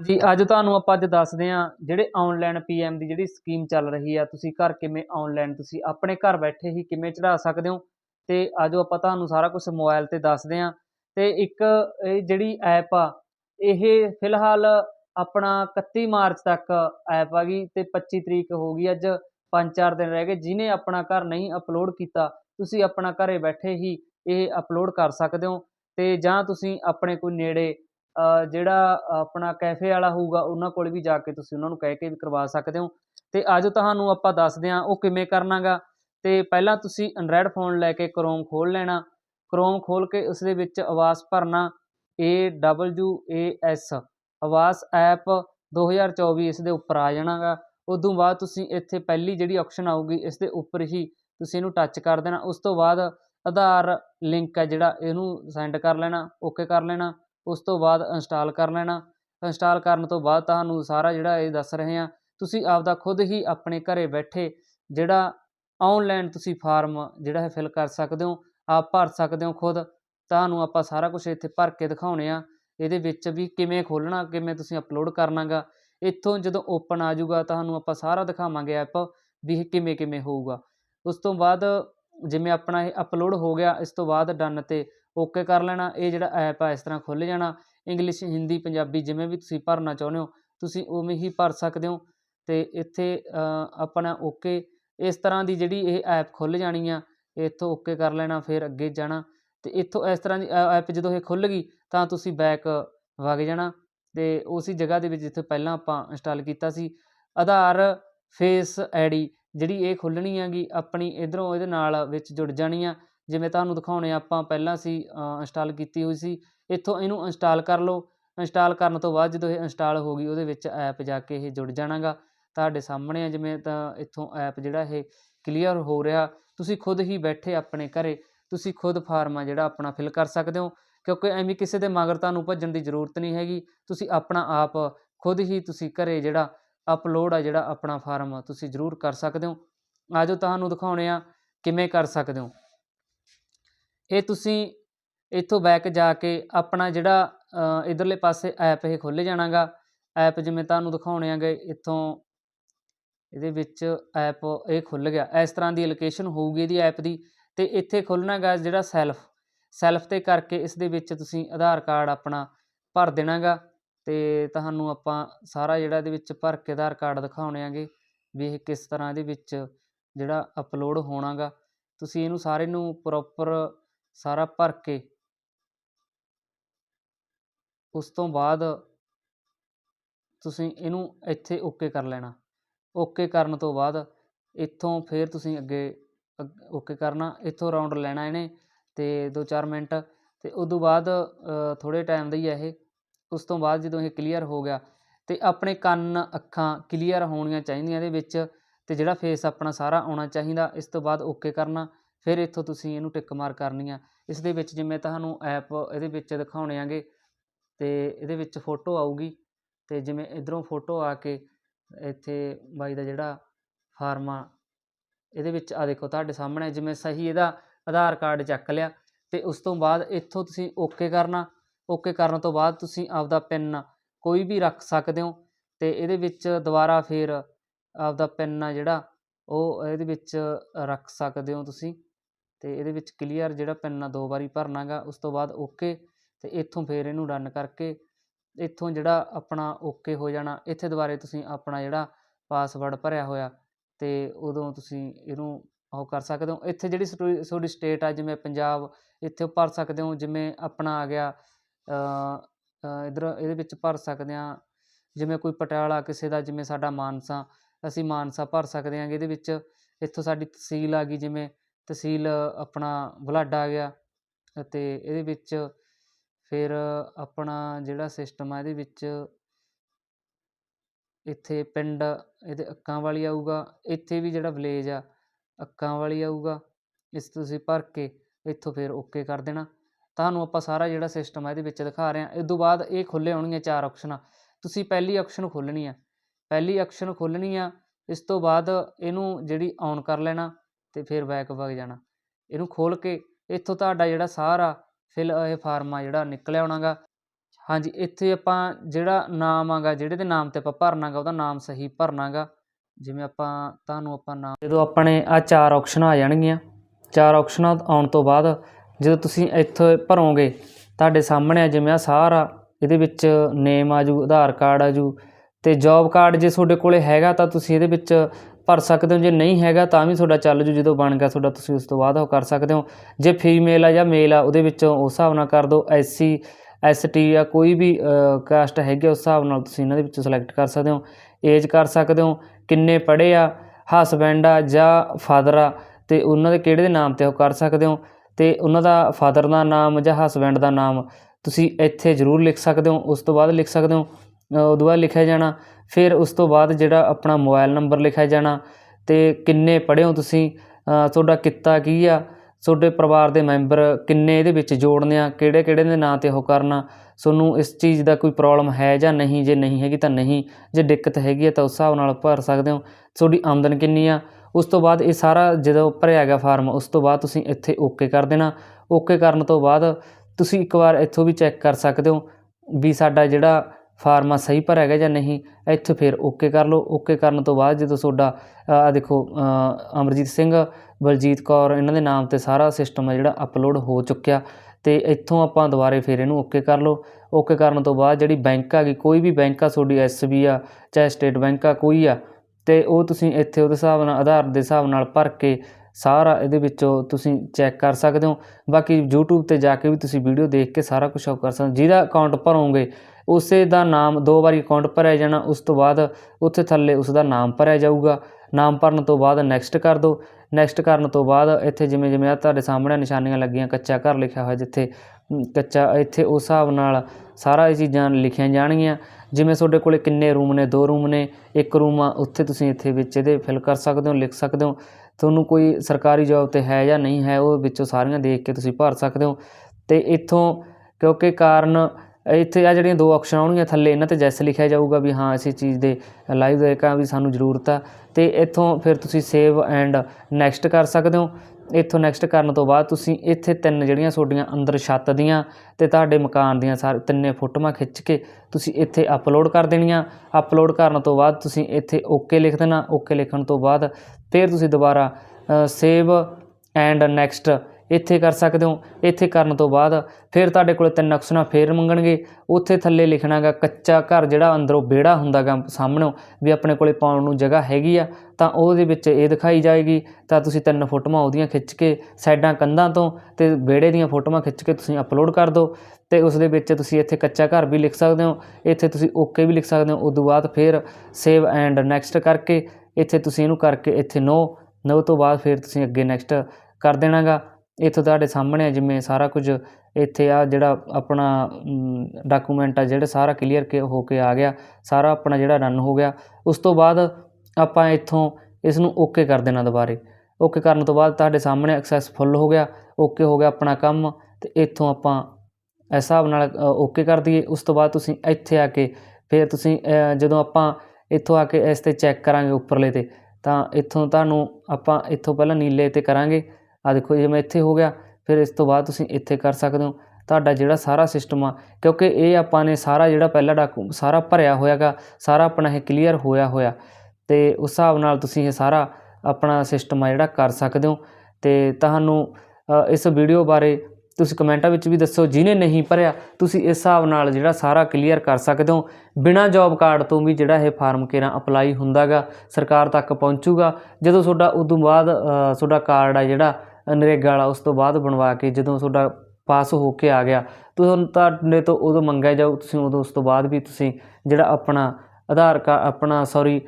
ਜੀ, ਅੱਜ ਤੁਹਾਨੂੰ ਆਪਾਂ ਅੱਜ ਦੱਸਦੇ ਹਾਂ ਜਿਹੜੇ ਆਨਲਾਈਨ ਪੀਐਮ ਦੀ ਜਿਹੜੀ ਸਕੀਮ ਚੱਲ ਰਹੀ ਆ, ਤੁਸੀਂ ਘਰ ਕਿਵੇਂ ਆਨਲਾਈਨ ਤੁਸੀਂ ਆਪਣੇ ਘਰ ਬੈਠੇ ਹੀ ਕਿਵੇਂ ਚੜਾ ਸਕਦੇ ਹੋ? ਤੇ ਆਜੋ ਆਪਾਂ ਤੁਹਾਨੂੰ ਸਾਰਾ ਕੁਝ ਮੋਬਾਈਲ ਤੇ ਦੱਸਦੇ ਹਾਂ। ਤੇ ਇੱਕ ਇਹ ਜਿਹੜੀ ਐਪ ਆ, ਇਹ ਫਿਲਹਾਲ ਆਪਣਾ 31 ਮਾਰਚ ਤੱਕ ਐਪ ਆ ਗਈ ਤੇ 25 ਤਰੀਕ ਹੋ ਗਈ ਅੱਜ 5-4 ਦਿਨ ਰਹਿ ਗਏ। ਜਿਹਨੇ ਆਪਣਾ ਘਰ ਨਹੀਂ ਅਪਲੋਡ ਕੀਤਾ, ਤੁਸੀਂ ਆਪਣਾ ਘਰੇ ਬੈਠੇ ਹੀ ਇਹ ਅਪਲੋਡ ਕਰ ਸਕਦੇ ਹੋ। ਤੇ ਜਾਂ ਤੁਸੀਂ ਆਪਣੇ ਕੋਈ ਨੇੜੇ ਜਿਹੜਾ ਆਪਣਾ ਕੈਫੇ ਵਾਲਾ ਹੋਊਗਾ, ਉਹਨਾਂ ਕੋਲ ਵੀ ਜਾ ਕੇ ਤੁਸੀਂ ਉਹਨਾਂ ਨੂੰ ਕਹਿ ਕੇ ਵੀ ਕਰਵਾ ਸਕਦੇ ਹੋ। ਤੇ ਅੱਜ ਤੁਹਾਨੂੰ ਆਪਾਂ ਦੱਸਦੇ ਹਾਂ ਉਹ ਕਿਵੇਂ ਕਰਨਾਗਾ। ਤੇ ਪਹਿਲਾਂ ਤੁਸੀਂ ਐਂਡਰਾਇਡ ਫੋਨ ਲੈ ਕੇ ਕ੍ਰੋਮ ਖੋਲ ਲੈਣਾ। ਕ੍ਰੋਮ ਖੋਲ ਕੇ ਉਸ ਦੇ ਵਿੱਚ ਆਵਾਜ਼ ਭਰਨਾ। A W A S, Awaaz app 2024 ਇਸ ਦੇ ਉੱਪਰ ਆ ਜਾਣਾਗਾ। ਉਦੋਂ ਬਾਅਦ ਤੁਸੀਂ ਇੱਥੇ ਪਹਿਲੀ ਜਿਹੜੀ ਆਪਸ਼ਨ ਆਊਗੀ, ਇਸ ਦੇ ਉੱਪਰ ਹੀ ਤੁਸੀਂ ਇਹਨੂੰ ਟੱਚ ਕਰ ਦੇਣਾ। ਉਸ ਤੋਂ ਬਾਅਦ ਆਧਾਰ ਲਿੰਕ ਹੈ ਜਿਹੜਾ, ਇਹਨੂੰ ਸੈਂਡ ਕਰ ਲੈਣਾ ਓਕੇ ਕਰ ਲੈਣਾ। ਉਸ ਤੋਂ ਬਾਅਦ ਇੰਸਟਾਲ ਕਰ ਲੈਣਾ। ਇੰਸਟਾਲ ਕਰਨ ਤੋਂ ਬਾਅਦ ਤੁਹਾਨੂੰ ਸਾਰਾ ਜਿਹੜਾ ਇਹ ਦੱਸ ਰਹੇ ਹਾਂ, ਤੁਸੀਂ ਆਪਦਾ ਖੁਦ ਹੀ ਆਪਣੇ ਘਰੇ ਬੈਠੇ ਜਿਹੜਾ ਆਨਲਾਈਨ ਤੁਸੀਂ ਫਾਰਮ ਜਿਹੜਾ ਹੈ ਫਿਲ ਕਰ ਸਕਦੇ ਹੋ, ਆਪ ਭਰ ਸਕਦੇ ਹੋ ਖੁਦ। ਤੁਹਾਨੂੰ ਆਪਾਂ ਸਾਰਾ ਕੁਝ ਇੱਥੇ ਭਰ ਕੇ ਦਿਖਾਉਣੇ ਆ ਇਹਦੇ ਵਿੱਚ ਵੀ ਕਿਵੇਂ ਖੋਲਣਾ ਕਿਵੇਂ ਤੁਸੀਂ ਅਪਲੋਡ ਕਰਨਾਗਾ। ਇੱਥੋਂ ਜਦੋਂ ਓਪਨ ਆ ਜਾਊਗਾ, ਤੁਹਾਨੂੰ ਆਪਾਂ ਸਾਰਾ ਦਿਖਾਵਾਂਗੇ ਐਪ ਵੀ ਇਹ ਕਿਵੇਂ ਕਿਵੇਂ ਹੋਊਗਾ। ਉਸ ਤੋਂ ਬਾਅਦ ਜਿਵੇਂ ਆਪਣਾ ਇਹ ਅਪਲੋਡ ਹੋ ਗਿਆ, ਇਸ ਤੋਂ ਬਾਅਦ ਡਨ ਤੇ ਓਕੇ ਕਰ ਲੈਣਾ। ਇਹ ਜਿਹੜਾ ਐਪ ਆ, ਇਸ ਤਰ੍ਹਾਂ ਖੁੱਲ੍ਹ ਜਾਣਾ। ਇੰਗਲਿਸ਼ ਹਿੰਦੀ ਪੰਜਾਬੀ ਜਿਵੇਂ ਵੀ ਤੁਸੀਂ ਭਰਨਾ ਚਾਹੁੰਦੇ ਹੋ, ਤੁਸੀਂ ਉਵੇਂ ਹੀ ਭਰ ਸਕਦੇ ਹੋ। ਤੇ ਇੱਥੇ ਆਪਣਾ ਓਕੇ ਇਸ ਤਰ੍ਹਾਂ ਦੀ ਜਿਹੜੀ ਇਹ ਐਪ ਖੁੱਲ੍ਹ ਜਾਣੀ ਆ, ਇੱਥੋਂ ਓਕੇ ਕਰ ਲੈਣਾ, ਫਿਰ ਅੱਗੇ ਜਾਣਾ। ਤੇ ਇੱਥੋਂ ਇਸ ਤਰ੍ਹਾਂ ਦੀ ਐਪ ਜਦੋਂ ਇਹ ਖੁੱਲ੍ਹ ਗਈ, ਤਾਂ ਤੁਸੀਂ ਬੈਕ ਵਗ ਜਾਣਾ। ਤੇ ਉਸੇ ਜਗ੍ਹਾ ਦੇ ਵਿੱਚ ਜਿੱਥੇ ਪਹਿਲਾਂ ਆਪਾਂ ਇੰਸਟਾਲ ਕੀਤਾ ਸੀ ਆਧਾਰ ਫੇਸ ਆਈਡੀ ਜਿਹੜੀ ਇਹ ਖੁੱਲ੍ਹਣੀ ਹੈਗੀ, ਆਪਣੀ ਇਧਰੋਂ ਇਹਦੇ ਨਾਲ ਵਿੱਚ ਜੁੜ ਜਾਣੀ ਆ। ਜਿਵੇਂ ਤੁਹਾਨੂੰ ਦਿਖਾਉਣੇ ਆਪਾਂ ਪਹਿਲਾਂ ਸੀ ਇੰਸਟਾਲ ਕੀਤੀ ਹੋਈ ਸੀ। ਇੱਥੋਂ ਇਹਨੂੰ ਇੰਸਟਾਲ ਕਰ ਲਓ। ਇੰਸਟਾਲ ਕਰਨ ਤੋਂ ਬਾਅਦ ਜਦੋਂ ਇਹ ਇੰਸਟਾਲ ਹੋ ਗਈ, ਉਹਦੇ ਵਿੱਚ ਐਪ ਜਾ ਕੇ ਇਹ ਜੁੜ ਜਾਣਾਗਾ। ਤੁਹਾਡੇ ਸਾਹਮਣੇ ਆ, ਜਿਵੇਂ ਤਾਂ ਇੱਥੋਂ ਐਪ ਜਿਹੜਾ ਇਹ ਕਲੀਅਰ ਹੋ ਰਿਹਾ। ਤੁਸੀਂ ਖੁਦ ਹੀ ਬੈਠੇ ਆਪਣੇ ਘਰੇ। ਤੁਸੀਂ ਖੁਦ ਫਾਰਮ ਆ ਜਿਹੜਾ ਆਪਣਾ ਫਿਲ ਕਰ ਸਕਦੇ ਹੋ। ਕਿਉਂਕਿ ਐਵੇਂ ਕਿਸੇ ਦੇ ਮਗਰ ਤੁਹਾਨੂੰ ਭੱਜਣ ਦੀ ਜ਼ਰੂਰਤ ਨਹੀਂ ਹੈਗੀ। ਤੁਸੀਂ ਆਪਣਾ ਆਪ ਖੁਦ ਹੀ ਤੁਸੀਂ ਘਰੇ ਜਿਹੜਾ ਅਪਲੋਡ ਆ, ਜਿਹੜਾ ਆਪਣਾ ਫਾਰਮ ਤੁਸੀਂ ਜ਼ਰੂਰ ਕਰ ਸਕਦੇ ਹੋ। ਆਜੋ ਤੁਹਾਨੂੰ ਦਿਖਾਉਣੇ ਆ ਕਿਵੇਂ ਕਰ ਸਕਦੇ ਹੋ। ਇਹ ਤੁਸੀਂ ਇੱਥੋਂ ਬੈਕ ਜਾ ਕੇ ਆਪਣਾ ਜਿਹੜਾ ਅ, ਇਧਰਲੇ ਪਾਸੇ ਐਪ ਇਹ ਖੁੱਲ੍ਹ ਜਾਣਾਗਾ। ਐਪ ਜਿਵੇਂ ਤੁਹਾਨੂੰ ਦਿਖਾਉਣੇ ਆਗੇ ਇੱਥੋਂ ਇਹਦੇ ਵਿੱਚ ਐਪ ਇਹ ਖੁੱਲ੍ਹ ਗਿਆ। ਇਸ ਤਰ੍ਹਾਂ ਦੀ ਲੋਕੇਸ਼ਨ ਹੋਊਗੀ ਇਹਦੀ ਐਪ ਦੀ। ਤੇ ਇੱਥੇ ਖੁੱਲ੍ਹਣਾ ਗਾ ਜਿਹੜਾ ਸੈਲਫ। ਸੈਲਫ ਤੇ ਕਰਕੇ ਇਸ ਦੇ ਵਿੱਚ ਤੁਸੀਂ ਆਧਾਰ ਕਾਰਡ ਆਪਣਾ ਭਰ ਦੇਣਾਗਾ। ਤੇ ਤੁਹਾਨੂੰ ਆਪਾਂ ਸਾਰਾ ਜਿਹੜਾ ਇਹਦੇ ਵਿੱਚ ਭਰ ਕੇ ਆਧਾਰ ਕਾਰਡ ਦਿਖਾਉਣੇ ਆਗੇ ਵੀ ਇਹ ਕਿਸ ਤਰ੍ਹਾਂ ਇਹਦੇ ਵਿੱਚ ਜਿਹੜਾ ਅਪਲੋਡ ਹੋਣਾਗਾ। ਤੁਸੀਂ ਇਹਨੂੰ ਸਾਰੇ ਨੂੰ ਪ੍ਰੋਪਰ ਸਾਰਾ ਭਰ ਕੇ ਉਸ ਤੋਂ ਬਾਅਦ ਤੁਸੀਂ ਇਹਨੂੰ ਇੱਥੇ ਓਕੇ ਕਰ ਲੈਣਾ। ਓਕੇ ਕਰਨ ਤੋਂ ਬਾਅਦ ਇੱਥੋਂ ਫਿਰ ਤੁਸੀਂ ਅੱਗੇ ਓਕੇ ਕਰਨਾ। ਇੱਥੋਂ ਰਾਊਂਡ ਲੈਣਾ ਇਹਨੇ ਅਤੇ ਦੋ ਚਾਰ ਮਿੰਟ ਤੇ ਉਦੋਂ ਬਾਅਦ ਥੋੜ੍ਹੇ ਟਾਈਮ ਦਾ ਹੀ ਹੈ ਇਹ। ਉਸ ਤੋਂ ਬਾਅਦ ਜਦੋਂ ਇਹ ਕਲੀਅਰ ਹੋ ਗਿਆ ਤੇ ਆਪਣੇ ਕੰਨ, ਅੱਖਾਂ ਕਲੀਅਰ ਹੋਣੀਆਂ ਚਾਹੀਦੀਆਂ ਇਹਦੇ ਵਿੱਚ ਅਤੇ ਜਿਹੜਾ ਫੇਸ ਆਪਣਾ ਸਾਰਾ ਆਉਣਾ ਚਾਹੀਦਾ, ਇਸ ਤੋਂ ਬਾਅਦ ਓਕੇ ਕਰਨਾ। ਫਿਰ ਇੱਥੋਂ ਤੁਸੀਂ ਇਹਨੂੰ ਟਿਕ ਮਾਰ ਕਰਨੀ ਆ। ਇਸ ਦੇ ਵਿੱਚ ਜਿਵੇਂ ਤੁਹਾਨੂੰ ਐਪ ਇਹਦੇ ਵਿੱਚ ਦਿਖਾਉਣੇ ਆਗੇ ਤੇ ਇਹਦੇ ਵਿੱਚ ਫੋਟੋ ਆਊਗੀ ਤੇ ਜਿਵੇਂ ਇਧਰੋਂ ਫੋਟੋ ਆ ਕੇ ਇੱਥੇ ਬਾਈ ਦਾ ਜਿਹੜਾ ਫਾਰਮ ਆ, ਇਹਦੇ ਵਿੱਚ ਆ ਦੇਖੋ ਤੁਹਾਡੇ ਸਾਹਮਣੇ ਜਿਵੇਂ ਸਹੀ ਇਹਦਾ ਆਧਾਰ ਕਾਰਡ ਚੱਕ ਲਿਆ ਤੇ ਉਸ ਤੋਂ ਬਾਅਦ ਇੱਥੋਂ ਤੁਸੀਂ ਓਕੇ ਕਰਨਾ। ਓਕੇ ਕਰਨ ਤੋਂ ਬਾਅਦ ਤੁਸੀਂ ਆਪਦਾ ਪਿੰਨ ਕੋਈ ਵੀ ਰੱਖ ਸਕਦੇ ਹੋ ਤੇ ਇਹਦੇ ਵਿੱਚ ਦੁਬਾਰਾ ਫਿਰ ਆਪਦਾ ਪਿੰਨ ਆ ਜਿਹੜਾ, ਉਹ ਇਹਦੇ ਵਿੱਚ ਰੱਖ ਸਕਦੇ ਹੋ ਤੁਸੀਂ। ਅਤੇ ਇਹਦੇ ਵਿੱਚ ਕਲੀਅਰ ਜਿਹੜਾ ਪਿੰਨ ਆ ਦੋ ਵਾਰੀ ਭਰਨਾ ਗਾ ਉਸ ਤੋਂ ਬਾਅਦ ਓਕੇ ਅਤੇ ਇੱਥੋਂ ਫਿਰ ਇਹਨੂੰ ਡਨ ਕਰਕੇ ਇੱਥੋਂ ਜਿਹੜਾ ਆਪਣਾ ਓਕੇ ਹੋ ਜਾਣਾ, ਇੱਥੇ ਦੁਬਾਰੇ ਤੁਸੀਂ ਆਪਣਾ ਜਿਹੜਾ ਪਾਸਵਰਡ ਭਰਿਆ ਹੋਇਆ ਅਤੇ ਉਦੋਂ ਤੁਸੀਂ ਇਹਨੂੰ ਉਹ ਕਰ ਸਕਦੇ ਹੋ। ਇੱਥੇ ਜਿਹੜੀ ਸਟੋ- ਤੁਹਾਡੀ ਸਟੇਟ ਆ, ਜਿਵੇਂ ਪੰਜਾਬ, ਇੱਥੇ ਭਰ ਸਕਦੇ ਹੋ, ਜਿਵੇਂ ਆਪਣਾ ਆ ਗਿਆ ਇਧਰ ਇਹਦੇ ਵਿੱਚ ਭਰ ਸਕਦੇ ਹਾਂ, ਜਿਵੇਂ ਕੋਈ ਪਟਿਆਲਾ ਕਿਸੇ ਦਾ, ਜਿਵੇਂ ਸਾਡਾ ਮਾਨਸਾ, ਅਸੀਂ ਮਾਨਸਾ ਭਰ ਸਕਦੇ ਹਾਂਗੇ, ਇਹਦੇ ਵਿੱਚ ਇੱਥੋਂ ਸਾਡੀ ਤਹਿਸੀਲ ਆ ਗਈ, ਜਿਵੇਂ ਤਹਿਸੀਲ ਆਪਣਾ ਬੁਲਾਡਾ ਆ ਗਿਆ ਅਤੇ ਇਹਦੇ ਵਿੱਚ ਫਿਰ ਆਪਣਾ ਜਿਹੜਾ ਸਿਸਟਮ ਆ ਇਹਦੇ ਵਿੱਚ ਇੱਥੇ ਪਿੰਡ ਇਹਦੇ ਅੱਕਾਂ ਵਾਲੀ ਆਊਗਾ, ਇੱਥੇ ਵੀ ਜਿਹੜਾ ਵਿਲੇਜ ਆ ਅੱਕਾਂ ਵਾਲੀ ਆਊਗਾ, ਇਸ ਤੁਸੀਂ ਭਰ ਕੇ ਇੱਥੋਂ ਫਿਰ ਓਕੇ ਕਰ ਦੇਣਾ। ਤੁਹਾਨੂੰ ਆਪਾਂ ਸਾਰਾ ਜਿਹੜਾ ਸਿਸਟਮ ਆ ਇਹਦੇ ਵਿੱਚ ਦਿਖਾ ਰਹੇ ਹਾਂ। ਇਸ ਤੋਂ ਬਾਅਦ ਇਹ ਖੁੱਲ੍ਹੇ ਹੋਣਗੀਆਂ ਚਾਰ ਆਪਸ਼ਨਾਂ ਤੁਸੀਂ ਪਹਿਲੀ ਆਪਸ਼ਨ ਖੋਲ੍ਹਣੀ ਆ। ਪਹਿਲੀ ਆਪਸ਼ਨ ਖੋਲ੍ਹਣੀ ਆ, ਇਸ ਤੋਂ ਬਾਅਦ ਇਹਨੂੰ ਜਿਹੜੀ ਔਨ ਕਰ ਲੈਣਾ। ਅਤੇ ਫਿਰ ਬੈਕ ਵਗ ਜਾਣਾ। ਇਹਨੂੰ ਖੋਲ੍ਹ ਕੇ ਇੱਥੋਂ ਤੁਹਾਡਾ ਜਿਹੜਾ ਸਾਰਾ ਫਿਲ ਇਹ ਫਾਰਮ ਆ ਜਿਹੜਾ ਨਿਕਲ ਆਉਣਾਗਾ ਹਾਂਜੀ, ਇੱਥੇ ਆਪਾਂ ਜਿਹੜਾ ਨਾਮ ਆਗਾ, ਜਿਹੜੇ ਦੇ ਨਾਮ ਤੇ ਆਪਾਂ ਭਰਨਾ ਗਾ ਉਹਦਾ ਨਾਮ ਸਹੀ ਭਰਨਾ ਗਾ ਜਿਵੇਂ ਆਪਾਂ, ਤੁਹਾਨੂੰ ਆਪਾਂ ਨਾਮ, ਜਦੋਂ ਆਪਣੇ ਆ ਚਾਰ ਆਪਸ਼ਨਾਂ ਆ ਜਾਣਗੀਆਂ। ਚਾਰ ਆਪਸ਼ਨਾਂ ਆਉਣ ਤੋਂ ਬਾਅਦ ਜਦੋਂ ਤੁਸੀਂ ਇੱਥੇ ਭਰੋਗੇ, ਤੁਹਾਡੇ ਸਾਹਮਣੇ ਆ ਜਿਵੇਂ ਆ ਸਾਰਾ ਇਹਦੇ ਵਿੱਚ ਨੇਮ ਆਜੂ ਆਧਾਰ ਕਾਰਡ ਆਜੂ ਤੇ ਜੌਬ ਕਾਰਡ ਜੇ ਤੁਹਾਡੇ ਕੋਲੇ ਹੈਗਾ ਤਾਂ ਤੁਸੀਂ ਇਹਦੇ ਵਿੱਚ ਭਰ ਸਕਦੇ ਹੋ ਜੇ ਨਹੀਂ ਹੈਗਾ ਤਾਂ ਵੀ ਤੁਹਾਡਾ ਚੱਲ ਜੂ ਜਦੋਂ ਬਣ ਗਿਆ ਤੁਹਾਡਾ ਤੁਸੀਂ ਉਸ ਤੋਂ ਬਾਅਦ ਉਹ ਕਰ ਸਕਦੇ ਹੋ। ਜੇ ਫੀਮੇਲ ਆ ਜਾਂ ਮੇਲ ਆ ਉਹਦੇ ਵਿੱਚੋਂ ਉਸ ਹਿਸਾਬ ਨਾਲ ਕਰ ਦਿਓ ਐਸਸੀ ਐਸਟੀ ਆ ਕੋਈ ਵੀ ਕਾਸਟ ਹੈਗੀ ਆ, ਉਸ ਹਿਸਾਬ ਨਾਲ ਤੁਸੀਂ ਇਹਨਾਂ ਦੇ ਵਿੱਚੋਂ ਸਿਲੈਕਟ ਕਰ ਸਕਦੇ ਹੋ। ਏਜ ਕਰ ਸਕਦੇ ਹੋ ਕਿੰਨੇ ਪੜ੍ਹੇ ਆ ਹਸਬੈਂਡ ਆ ਜਾਂ ਫਾਦਰ ਆ ਤੇ ਉਹਨਾਂ ਦੇ ਕਿਹੜੇ ਦੇ ਨਾਮ ਤੇ ਉਹ ਕਰ ਸਕਦੇ ਹੋ। ਤੇ ਉਹਨਾਂ ਦਾ ਫਾਦਰ ਦਾ ਨਾਮ ਜਾਂ ਹਸਬੈਂਡ ਦਾ ਨਾਮ ਤੁਸੀਂ ਇੱਥੇ ਜ਼ਰੂਰ ਲਿਖ ਸਕਦੇ ਹੋ ਉਸ ਤੋਂ ਬਾਅਦ ਲਿਖ ਸਕਦੇ ਹੋ। ਉਦੋਂ ਬਾਅਦ ਲਿਖਿਆ ਜਾਣਾ, ਫਿਰ ਉਸ ਤੋਂ ਬਾਅਦ ਜਿਹੜਾ ਆਪਣਾ ਮੋਬਾਈਲ ਨੰਬਰ ਲਿਖਿਆ ਜਾਣਾ ਅਤੇ ਕਿੰਨੇ ਪੜ੍ਹੇ ਹੋ ਤੁਸੀਂ ਤੁਹਾਡਾ ਕਿੱਤਾ ਕੀ ਆ, ਤੁਹਾਡੇ ਪਰਿਵਾਰ ਦੇ ਮੈਂਬਰ ਕਿੰਨੇ ਇਹਦੇ ਵਿੱਚ ਜੋੜਨੇ ਆ ਕਿਹੜੇ ਕਿਹੜੇ ਦੇ ਨਾਂ ਤੇ ਉਹ ਕਰਨਾ, ਤੁਹਾਨੂੰ ਇਸ ਚੀਜ਼ ਦਾ ਕੋਈ ਪ੍ਰੋਬਲਮ ਹੈ ਜਾਂ ਨਹੀਂ, ਜੇ ਨਹੀਂ ਹੈਗੀ ਤਾਂ ਨਹੀਂ, ਜੇ ਦਿੱਕਤ ਹੈਗੀ ਹੈ ਤਾਂ ਉਸ ਹਿਸਾਬ ਨਾਲ ਭਰ ਸਕਦੇ ਹੋ, ਤੁਹਾਡੀ ਆਮਦਨ ਕਿੰਨੀ ਆ, ਉਸ ਤੋਂ ਬਾਅਦ ਇਹ ਸਾਰਾ ਜਦੋਂ ਭਰਿਆ ਗਿਆ ਫਾਰਮ, ਉਸ ਤੋਂ ਬਾਅਦ ਤੁਸੀਂ ਇੱਥੇ ਓਕੇ ਕਰ ਦੇਣਾ, ਓਕੇ ਕਰਨ ਤੋਂ ਬਾਅਦ ਤੁਸੀਂ ਇੱਕ ਵਾਰ ਇੱਥੋਂ ਵੀ ਚੈੱਕ ਕਰ ਸਕਦੇ ਹੋ ਵੀ ਸਾਡਾ ਜਿਹੜਾ ਫਾਰਮਾ ਸਹੀ ਭਰਿਆ ਗਿਆ ਜਾਂ ਨਹੀਂ, ਇੱਥੇ ਫਿਰ ਓਕੇ ਕਰ ਲਓ। ਓਕੇ ਕਰਨ ਤੋਂ ਬਾਅਦ ਜਦੋਂ ਤੁਹਾਡਾ ਆ ਦੇਖੋ ਅਮਰਜੀਤ ਸਿੰਘ, ਬਲਜੀਤ ਕੌਰ, ਇਹਨਾਂ ਦੇ ਨਾਮ ਤੇ ਸਾਰਾ ਸਿਸਟਮ ਹੈ ਜਿਹੜਾ ਅਪਲੋਡ ਹੋ ਚੁੱਕਿਆ ਤੇ ਇੱਥੋਂ ਆਪਾਂ ਦੁਬਾਰੇ ਫਿਰ ਇਹਨੂੰ ਓਕੇ ਕਰ ਲਓ। ਓਕੇ ਕਰਨ ਤੋਂ ਬਾਅਦ ਜਿਹੜੀ ਬੈਂਕ ਆ ਗਈ, ਕੋਈ ਵੀ ਬੈਂਕ ਆ, ਤੁਹਾਡੀ ਐਸਬੀ ਆ, ਚਾਹੇ ਸਟੇਟ ਬੈਂਕ ਆ, ਕੋਈ ਆ, ਤੇ ਉਹ ਤੁਸੀਂ ਇੱਥੇ ਉਹਦੇ ਹਿਸਾਬ ਨਾਲ, ਆਧਾਰ ਦੇ ਹਿਸਾਬ ਨਾਲ ਭਰ ਕੇ ਸਾਰਾ ਇਹਦੇ ਵਿੱਚੋਂ ਤੁਸੀਂ ਚੈੱਕ ਕਰ ਸਕਦੇ ਹੋ। ਬਾਕੀ YouTube ਤੇ ਜਾ ਕੇ ਵੀ ਤੁਸੀਂ ਵੀਡੀਓ ਦੇਖ ਕੇ ਸਾਰਾ ਕੁਝ ਕਰ ਸਕਦੇ ਜਿਹਦਾ ਅਕਾਊਂਟ ਭਰੋਗੇ ਉਸੇ ਦਾ ਨਾਮ ਦੋ ਵਾਰੀ ਅਕਾਊਂਟ ਭਰਿਆ ਜਾਣਾ, ਉਸ ਤੋਂ ਬਾਅਦ ਉੱਥੇ ਥੱਲੇ ਉਸ ਦਾ ਨਾਮ ਭਰਿਆ ਜਾਊਗਾ। ਨਾਮ ਭਰਨ ਤੋਂ ਬਾਅਦ ਨੈਕਸਟ ਕਰ ਦਿਓ ਨੈਕਸਟ ਕਰਨ ਤੋਂ ਬਾਅਦ ਇੱਥੇ ਜਿਵੇਂ ਜਿਵੇਂ ਆ ਤੁਹਾਡੇ ਸਾਹਮਣੇ ਨਿਸ਼ਾਨੀਆਂ ਲੱਗੀਆਂ, ਕੱਚਾ ਘਰ ਲਿਖਿਆ ਹੋਇਆ ਜਿੱਥੇ ਕੱਚਾ ਇੱਥੇ ਉਸ ਹਿਸਾਬ ਨਾਲ ਸਾਰਾ ਇਹ ਚੀਜ਼ਾਂ ਲਿਖੀਆਂ ਜਾਣਗੀਆਂ। ਜਿਵੇਂ ਤੁਹਾਡੇ ਕੋਲੇ ਕਿੰਨੇ ਰੂਮ ਨੇ, ਦੋ ਰੂਮ ਨੇ, ਇੱਕ ਰੂਮ ਆ, ਉੱਥੇ ਤੁਸੀਂ ਇੱਥੇ ਵਿੱਚ ਇਹਦੇ ਫਿਲ ਕਰ ਸਕਦੇ ਹੋ, ਲਿਖ ਸਕਦੇ ਹੋ। ਤੁਹਾਨੂੰ ਕੋਈ ਸਰਕਾਰੀ ਜੌਬ ਤੇ ਹੈ ਜਾਂ ਨਹੀਂ ਹੈ, ਉਹ ਵਿੱਚੋਂ ਸਾਰੀਆਂ ਦੇਖ ਕੇ ਤੁਸੀਂ ਭਰ ਸਕਦੇ ਹੋ। ਤੇ ਇੱਥੋਂ ਕਿਉਂਕਿ ਕਾਰਨ ਇੱਥੇ ਆ ਜਿਹੜੀਆਂ ਦੋ ਆਪਸ਼ਨ ਆਉਣਗੀਆਂ ਥੱਲੇ, ਇਹਨਾਂ ਤੇ ਜੈਸ ਲਿਖਿਆ ਜਾਊਗਾ ਵੀ ਹਾਂ, ਅਸੀਂ ਚੀਜ਼ ਦੇ ਲਾਈਵ ਦੇਖਾਂ ਵੀ ਸਾਨੂੰ ਜ਼ਰੂਰਤ ਆ। ਤੇ ਇੱਥੋਂ ਫਿਰ ਤੁਸੀਂ ਸੇਵ ਐਂਡ ਨੈਕਸਟ ਕਰ ਸਕਦੇ ਹੋ। ਇੱਥੋਂ ਨੈਕਸਟ ਕਰਨ ਤੋਂ ਬਾਅਦ ਤੁਸੀਂ ਇੱਥੇ ਤਿੰਨ ਜਿਹੜੀਆਂ ਤੁਹਾਡੀਆਂ ਅੰਦਰ ਛੱਤ ਦੀਆਂ ਤੇ ਤੁਹਾਡੇ ਮਕਾਨ ਦੀਆਂ ਸਾਰੇ, ਤਿੰਨੇ ਫੋਟੋਆਂ ਖਿੱਚ ਕੇ ਤੁਸੀਂ ਇੱਥੇ ਅਪਲੋਡ ਕਰ ਦੇਣੀਆਂ। ਅਪਲੋਡ ਕਰਨ ਤੋਂ ਬਾਅਦ ਤੁਸੀਂ ਇੱਥੇ ਓਕੇ ਲਿਖ ਦੇਣਾ। ਓਕੇ ਲਿਖਣ ਤੋਂ ਬਾਅਦ ਫਿਰ ਤੁਸੀਂ ਦੁਬਾਰਾ ਸੇਵ ਐਂਡ ਨੈਕਸਟ ਇੱਥੇ ਕਰ ਸਕਦੇ ਹੋ। ਇੱਥੇ ਕਰਨ ਤੋਂ ਬਾਅਦ ਫਿਰ ਤੁਹਾਡੇ ਕੋਲ ਤਿੰਨ ਅਕਸ਼ਰਾਂ ਫੇਰ ਮੰਗਣਗੇ। ਉੱਥੇ ਥੱਲੇ ਲਿਖਣਾਗਾ ਕੱਚਾ ਘਰ ਜਿਹੜਾ ਅੰਦਰੋਂ ਵਿਹੜਾ ਹੁੰਦਾਗਾ ਸਾਹਮਣੋਂ ਵੀ ਆਪਣੇ ਕੋਲੇ ਪਾਉਣ ਨੂੰ ਜਗ੍ਹਾ ਹੈਗੀ ਆ, ਤਾਂ ਉਹਦੇ ਵਿੱਚ ਇਹ ਦਿਖਾਈ ਜਾਏਗੀ। ਤਾਂ ਤੁਸੀਂ ਤਿੰਨ ਫੋਟੋਆਂ ਉਹਦੀਆਂ ਖਿੱਚ ਕੇ ਸਾਈਡਾਂ ਕੰਧਾਂ ਤੋਂ ਤੇ ਵਿਹੜੇ ਦੀਆਂ ਫੋਟੋਆਂ ਖਿੱਚ ਕੇ ਤੁਸੀਂ ਅਪਲੋਡ ਕਰ ਦਿਓ ਤੇ ਉਸ ਦੇ ਵਿੱਚ ਤੁਸੀਂ ਇੱਥੇ ਕੱਚਾ ਘਰ ਵੀ ਲਿਖ ਸਕਦੇ ਹੋ। ਇੱਥੇ ਤੁਸੀਂ ਓਕੇ ਵੀ ਲਿਖ ਸਕਦੇ ਹੋ। ਉਸ ਤੋਂ ਬਾਅਦ ਫਿਰ ਸੇਵ ਐਂਡ ਨੈਕਸਟ ਕਰਕੇ ਇੱਥੇ ਤੁਸੀਂ ਇਹਨੂੰ ਕਰਕੇ ਇੱਥੇ ਨੋ ਨੋ ਤੋਂ ਬਾਅਦ ਫਿਰ ਤੁਸੀਂ ਅੱਗੇ ਨੈਕਸਟ ਕਰ ਦੇਣਾਗਾ। ਇੱਥੋਂ ਤੁਹਾਡੇ ਸਾਹਮਣੇ ਆ, ਜਿਵੇਂ ਸਾਰਾ ਕੁਝ ਇੱਥੇ ਆ, ਜਿਹੜਾ ਆਪਣਾ ਡਾਕੂਮੈਂਟ ਆ, ਜਿਹੜਾ ਸਾਰਾ ਕਲੀਅਰ ਕੇ ਹੋ ਕੇ ਆ ਗਿਆ, ਸਾਰਾ ਆਪਣਾ ਜਿਹੜਾ ਰਨ ਹੋ ਗਿਆ। ਉਸ ਤੋਂ ਬਾਅਦ ਆਪਾਂ ਇੱਥੋਂ ਇਸ ਨੂੰ ਓਕੇ ਕਰ ਦੇਣਾ ਦੁਬਾਰੇ। ਓਕੇ ਕਰਨ ਤੋਂ ਬਾਅਦ ਤੁਹਾਡੇ ਸਾਹਮਣੇ ਅਕਸੈਸਫੁੱਲ ਹੋ ਗਿਆ ਓਕੇ ਹੋ ਗਿਆ ਆਪਣਾ ਕੰਮ, ਤੇ ਇੱਥੋਂ ਆਪਾਂ ਇਸ ਹਿਸਾਬ ਨਾਲ ਓਕੇ ਕਰ ਦਈਏ। ਉਸ ਤੋਂ ਬਾਅਦ ਤੁਸੀਂ ਇੱਥੇ ਆ ਕੇ ਫਿਰ ਤੁਸੀਂ ਜਦੋਂ ਆਪਾਂ ਇੱਥੋਂ ਆ ਕੇ ਇਸ ਤੇ ਚੈੱਕ ਕਰਾਂਗੇ ਉੱਪਰਲੇ ਤੇ, ਤਾਂ ਇੱਥੋਂ ਤੁਹਾਨੂੰ ਆਪਾਂ ਇੱਥੋਂ ਪਹਿਲਾਂ ਨੀਲੇ ਤੇ ਕਰਾਂਗੇ। ਆ ਦੇਖੋ ਜਿਵੇਂ ਇੱਥੇ ਹੋ ਗਿਆ, ਫਿਰ ਇਸ ਤੋਂ ਬਾਅਦ ਤੁਸੀਂ ਇੱਥੇ ਕਰ ਸਕਦੇ ਹੋ। ਤੁਹਾਡਾ ਜਿਹੜਾ ਸਾਰਾ ਸਿਸਟਮ ਆ, ਕਿਉਂਕਿ ਇਹ ਆਪਾਂ ਨੇ ਸਾਰਾ ਜਿਹੜਾ ਪਹਿਲਾ ਡਾਕੂ ਸਾਰਾ ਭਰਿਆ ਹੋਇਆਗਾ, ਸਾਰਾ ਆਪਣਾ ਇਹ ਕਲੀਅਰ ਹੋਇਆ ਹੋਇਆ। ਤੇ ਉਸ ਹਿਸਾਬ ਨਾਲ ਤੁਸੀਂ ਇਹ ਸਾਰਾ ਆਪਣਾ ਸਿਸਟਮ ਆ ਜਿਹੜਾ ਕਰ ਸਕਦੇ ਹੋ। ਤੇ ਤੁਹਾਨੂੰ ਇਸ ਵੀਡੀਓ ਬਾਰੇ ਤੁਸੀਂ ਕਮੈਂਟਾਂ ਵਿੱਚ ਵੀ ਦੱਸੋ, ਜਿਹਨੇ ਨਹੀਂ ਭਰਿਆ, ਤੁਸੀਂ ਇਸ ਹਿਸਾਬ ਨਾਲ ਜਿਹੜਾ ਸਾਰਾ ਕਲੀਅਰ ਕਰ ਸਕਦੇ ਹੋ। ਬਿਨਾ ਜੌਬ ਕਾਰਡ ਤੋਂ ਵੀ ਜਿਹੜਾ ਇਹ ਫਾਰਮ ਕੇਰਾ ਅਪਲਾਈ ਹੁੰਦਾਗਾ, ਸਰਕਾਰ ਤੱਕ ਪਹੁੰਚੂਗਾ। ਜਦੋਂ ਤੁਹਾਡਾ, ਉਦੋਂ ਬਾਅਦ ਤੁਹਾਡਾ ਕਾਰਡ ਆ ਜਿਹੜਾ ਨਰੇਗਾ ਵਾਲਾ ਉਸ ਤੋਂ ਬਾਅਦ ਬਣਵਾ ਕੇ ਜਦੋਂ ਤੁਹਾਡਾ ਪਾਸ ਹੋ ਕੇ ਆ ਗਿਆ ਤੁਹਾਨੂੰ ਤੁਹਾਡੇ ਤੋਂ ਉਦੋਂ ਮੰਗਿਆ ਜਾਊ, ਤੁਸੀਂ ਉਦੋਂ ਉਸ ਤੋਂ ਬਾਅਦ ਵੀ ਤੁਸੀਂ ਜਿਹੜਾ ਆਪਣਾ ਆਧਾਰ ਕਾਰਡ ਆਪਣਾ ਸੌਰੀ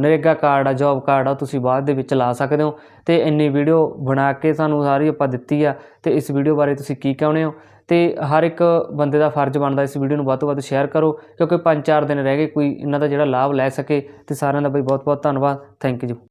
ਨਰੇਗਾ ਕਾਰਡ ਆ ਜੌਬ ਕਾਰਡ ਆ, ਤੁਸੀਂ ਬਾਅਦ ਦੇ ਵਿੱਚ ਲਾ ਸਕਦੇ ਹੋ। ਤੇ ਇੰਨੀ ਵੀਡੀਓ ਬਣਾ ਕੇ ਸਾਨੂੰ ਸਾਰੀ ਆਪਾਂ ਦਿੱਤੀ ਆ, ਤੇ ਇਸ ਵੀਡੀਓ ਬਾਰੇ ਤੁਸੀਂ ਕੀ ਕਹਿੰਦੇ ਹੋ? ਤੇ ਹਰ ਇੱਕ ਬੰਦੇ ਦਾ ਫਰਜ਼ ਬਣਦਾ, ਇਸ ਵੀਡੀਓ ਨੂੰ ਵੱਧ ਤੋਂ ਵੱਧ ਸ਼ੇਅਰ ਕਰੋ, ਕਿਉਂਕਿ 5-4 ਦਿਨ ਰਹਿ ਗਏ, ਕੋਈ ਇਹਨਾਂ ਦਾ ਜਿਹੜਾ ਲਾਭ ਲੈ ਸਕੇ, ਤੇ ਸਾਰਿਆਂ ਦਾ ਬਈ ਬਹੁਤ ਬਹੁਤ ਧੰਨਵਾਦ ਥੈਂਕ ਯੂ